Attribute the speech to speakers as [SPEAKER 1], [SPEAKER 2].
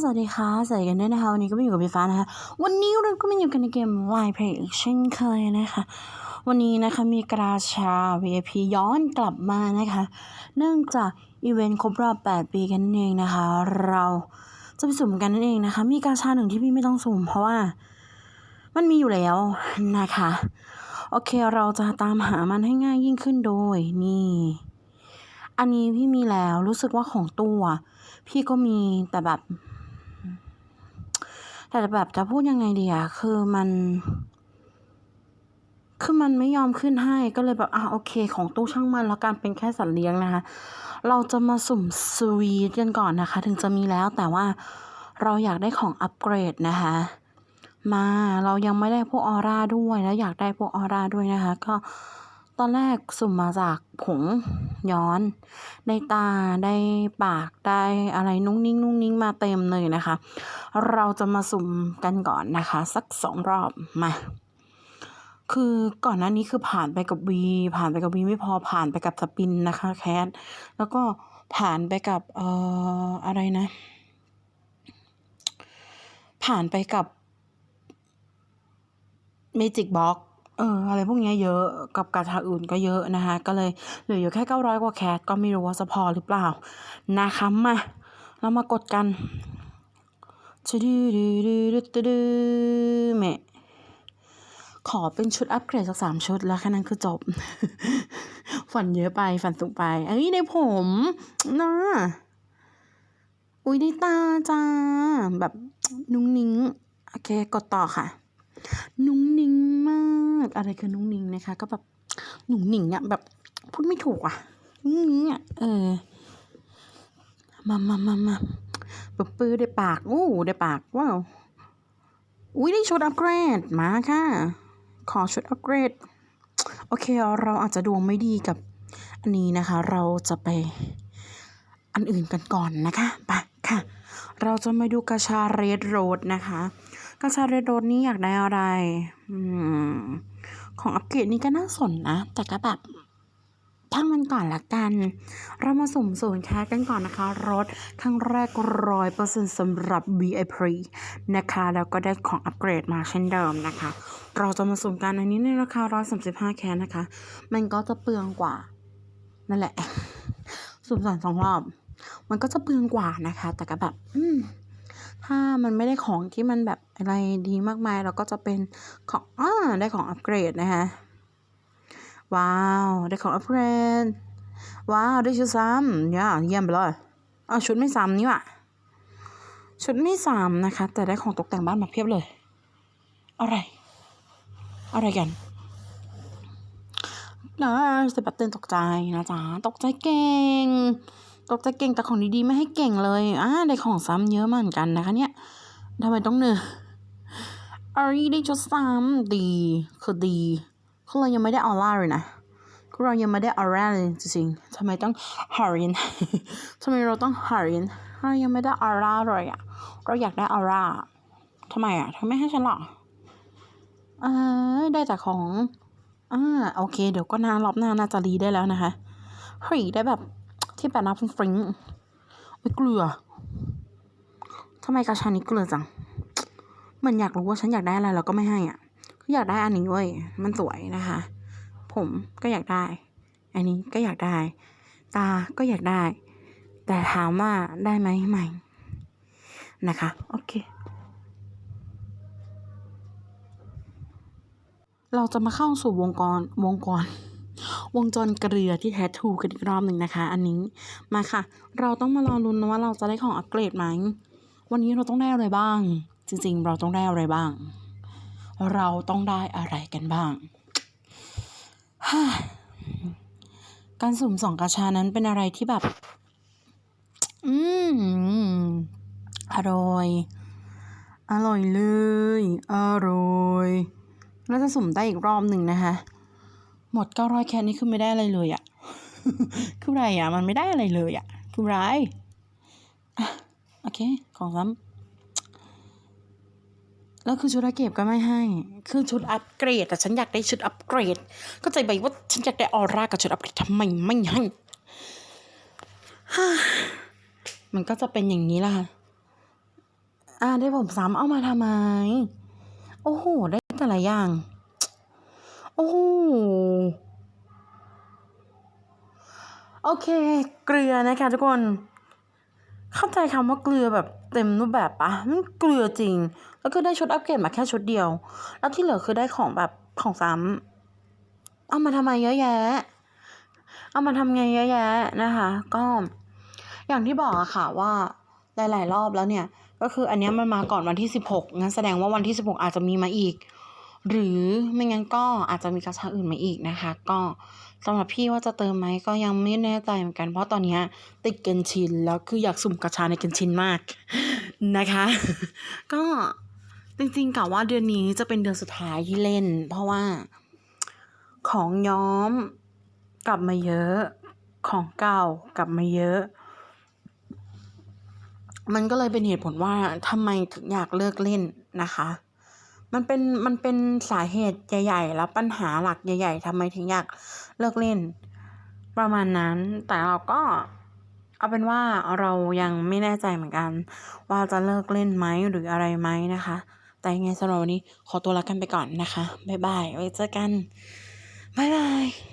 [SPEAKER 1] สวัสดีค่ะสวัสดีกันด้วยนะคะ วันนี้ก็มาอยู่กับพี่ฟ้านะคะ วันนี้เราก็มาอยู่กันในเกม Line Play อีกเช่นเคยนะคะ วันนี้นะคะมีกราชา VIP ย้อนกลับมานะคะ เนื่องจากอีเวนต์ครบรอบ 8 ปีกันนั่นเองนะคะ เราจะไปสุ่มกันนั่นเองนะคะ มีกาชาหนึ่งที่พี่ไม่ต้องสุ่ม เพราะว่ามันมีอยู่แล้วนะคะ โอเคเราจะตามหามันให้ง่ายยิ่งขึ้นโดยนี่อันนี้พี่มีแล้วรู้สึกว่าของตู้อะพี่ก็มีแต่แบบ แต่แบบจะพูดยังไงดีอะคือมัน คือมันไม่ยอมขึ้นให้ก็เลยแบบอะโอเค ของตู้ช่างมันแล้วกันเป็นแค่สัตว์เลี้ยงนะคะ เราจะมาสุ่มสวีทกันก่อนนะคะ ถึงจะมีแล้วแต่ว่าเราอยากได้ของอัปเกรดนะคะ มาเรายังไม่ได้พวกออร่าด้วยแล้วอยากได้พวกออร่าด้วยนะคะ ก็ ตอนแรกสุ่มมาจากผงย้อน ได้ตาได้ปากได้อะไรนุ่งนิ่งนุ่งนิ่งมาเต็มเลยนะคะ เราจะมาสุ่มกันก่อนนะคะ สักสองรอบมา คือก่อนหน้านี้คือผ่านไปกับวีผ่านไปกับวีไม่พอผ่านไปกับสปินนะคะแคทแล้วก็ผ่านไปกับเอ่ออะไรนะ ผ่านไปกับเมจิกบ็อก อออะไรพวกนี้เยอะกับกาชาอื่นก็เยอะนะคะก็เลยเหลืออยู่แค่เก้าร้อยกว่าแคทก็ไม่รู้ว่าจะพอหรือเปล่านะคะมาเรามากดกันชูดูดูดูดูดูดูแม่ขอเป็นชุดอัปเกรดสักสามชุดแล้วแค่นั้นคือจบ ฝันเยอะไปฝันสูงไปเอ้ยในผมนะอุ้ยได้ตาจ้าแบบ นุ้งนิ้ง โอเค กดต่อค่ะ นุ้งนิ้งากอะไรคือนุ้งนิ้งนะคะ ก็แบบหนุ่งหนิงอะแบบพูดไม่ถูกอะนุ้งนิ้งอะเออมามามามาปึ๊บปื้อได้ปากอู้ได้ปาก ว้าว อุ้ยได้ชุดอัปเกรด มาค่ะ ขอชุดอัปเกรด โอเค เราอาจจะดวงไม่ดีกับ อันนี้นะคะ เราจะไปอันอื่นกันก่อนนะคะ ไปค่ะ เราจะมาดูกาชาเรดโรดนะคะกาชาเรดโรดนี้อยากได้อะไร อืม ของอัปเกรดนี่ก็น่าสนนะ แต่ก็แบบพังมันก่อนละกัน เรามาสุ่มศูนย์แคสกันก่อนนะคะ รถครั้งแรกร้อยเปอร์เซ็นต์สำหรับ VIP นะคะ แล้วก็ได้ของอัปเกรดมาเช่นเดิมนะคะ เราจะมาสุ่มกันอันนี้ในราคา135แคสนะคะ มันก็จะเปลืองกว่า นั่นแหละ สุ่มสองสองรอบ มันก็จะเปลืองกว่านะคะ แต่ก็แบบ อืม ถ้ามันไม่ได้ของที่มันแบบอะไรดีมากมาย เราก็จะเป็นของอ่าได้ของอัปเกรดนะคะ ว้าว ได้ของอัปเกรด ว้าว ได้ชุดซ้ำย่าเยี่ยมไปเลยเอาชุดไม่ซ้ำนี่ว่ะ ชุดไม่ซ้ำนะคะ แต่ได้ของตกแต่งบ้านมาเพียบเลย อะไร อะไรกันแล้วสแบบเต้นตกใจนะจ๊ะ ตกใจเก่ง ตกใจเก่งแต่ของดีๆไม่ให้เก่งเลยอ่าได้ของซ้ำเยอะเหมือนกันนะคะ เนี่ยทำไมต้องเนื่ออารีได้ชุดซ้ำดีคือดีคือเรายังไม่ได้ออร่าเลยนะคือเรายังไม่ได้ออร่าเลยจริงๆทำไมต้องฮารินทำไมเราต้องฮารินเรายังไม่ได้ออร่าเลยอะเราอยากได้ออร่าทำไมอะเธอไม่ให้ฉันหรอเออได้แต่ของอ่าโอเค เดี๋ยวก็นานรอบหน้าน่าจะรีได้แล้วนะคะเฮ้ยได้แบบ ที่แบบน้ำฟริ้งไม่เกลือทำไมกาชานี้เกลือจังเหมือนอยากรู้ว่าฉันอยากได้อะไรแล้วก็ไม่ให้อะคืออยากได้อันนี้เว้ยมันสวยนะคะ ผมก็อยากได้ อันนี้ก็อยากได้ ตาก็อยากได้ แต่ถามว่าได้ไหมไม่นะคะ โอเค เราจะมาเข้าสู่วงกรวงกร วงจรเกลือที่แท้ทูกันอีกรอบหนึ่งนะคะ อันนี้มาค่ะ เราต้องมารอลุ้นนะว่าเราจะได้ของอัปเกรดไหมวันนี้เราต้องได้อะไรบ้าง จริง ๆ เราต้องได้อะไรบ้าง เราต้องได้อะไรกันบ้าง การสุ่มสองกาชานั้นเป็นอะไรที่แบบ อืมอร่อย อร่อยเลย อร่อยแล้วจะสุ่มได้อีกรอบหนึ่งนะคะ หมดเก้าร้อยแค่นี้คือไม่ได้อะไรเลยอะคือไรอะมันไม่ได้อะไรเลยอะคือไรอะโอเค ของซ้ำแล้วคือชุดอัปเกรดก็ไม่ให้ คือชุดอัปเกรด แต่ฉันอยากได้ชุดอัปเกรด ก็ใจใบว่าฉันอยากได้ออร่ากับชุดอัปเกรดทำไมไม่ให้มันก็จะเป็นอย่างนี้ล่ะ อ่าได้ผมซ้ำเอามาทำไม โอ้โห ได้แต่ละอย่าง อ้โหโอเค เกลือนะคะทุกคน เข้าใจคำว่าเกลือแบบเต็มรูปแบบปะมันเกลือจริง แล้วก็ได้ชุดอัปเกรดมาแค่ชุดเดียว แล้วที่เหลือคือได้ของแบบของซ้ำเอามาทำไมเยอะแยะ เอามาทำไงเยอะแยะนะคะ ก็อย่างที่บอกอะค่ะว่าหลายๆรอบแล้วเนี่ย ก็คืออันนี้มันมาก่อนวันที่สิบหกงั้นแสดงว่าวันที่สิบหกอาจจะมีมาอีก หรือไม่งั้นก็อาจจะมีกระชาอื่นมาอีกนะคะ ก็สำหรับพี่ว่าจะเติมไหมก็ยังไม่แน่ใจเหมือนกัน เพราะตอนนี้ติดเกนชินแล้วคืออยากสุ่มกระชาในเกนชินมากนะคะ ก็จริงๆกะว่าเดือนนี้จะเป็นเดือนสุดท้ายที่เล่น เพราะว่าของย้อมกลับมาเยอะ ของเก่ากลับมาเยอะ มันก็เลยเป็นเหตุผลว่าทำไมถึงอยากเลิกเล่นนะคะ มันเป็นมันเป็นสาเหตุใหญ่ๆ แล้วปัญหาหลักใหญ่ ๆทำไมถึงอยากเลิกเล่น ประมาณนั้นแต่เราก็เอาเป็นว่าเรายังไม่แน่ใจเหมือนกัน ว่าจะเลิกเล่นไหมหรืออะไรไหมนะคะ แต่ยังไงสำหรับวันนี้ขอตัวลากันไปก่อนนะคะบ๊ายบายไว้เจอกันบ๊ายบาย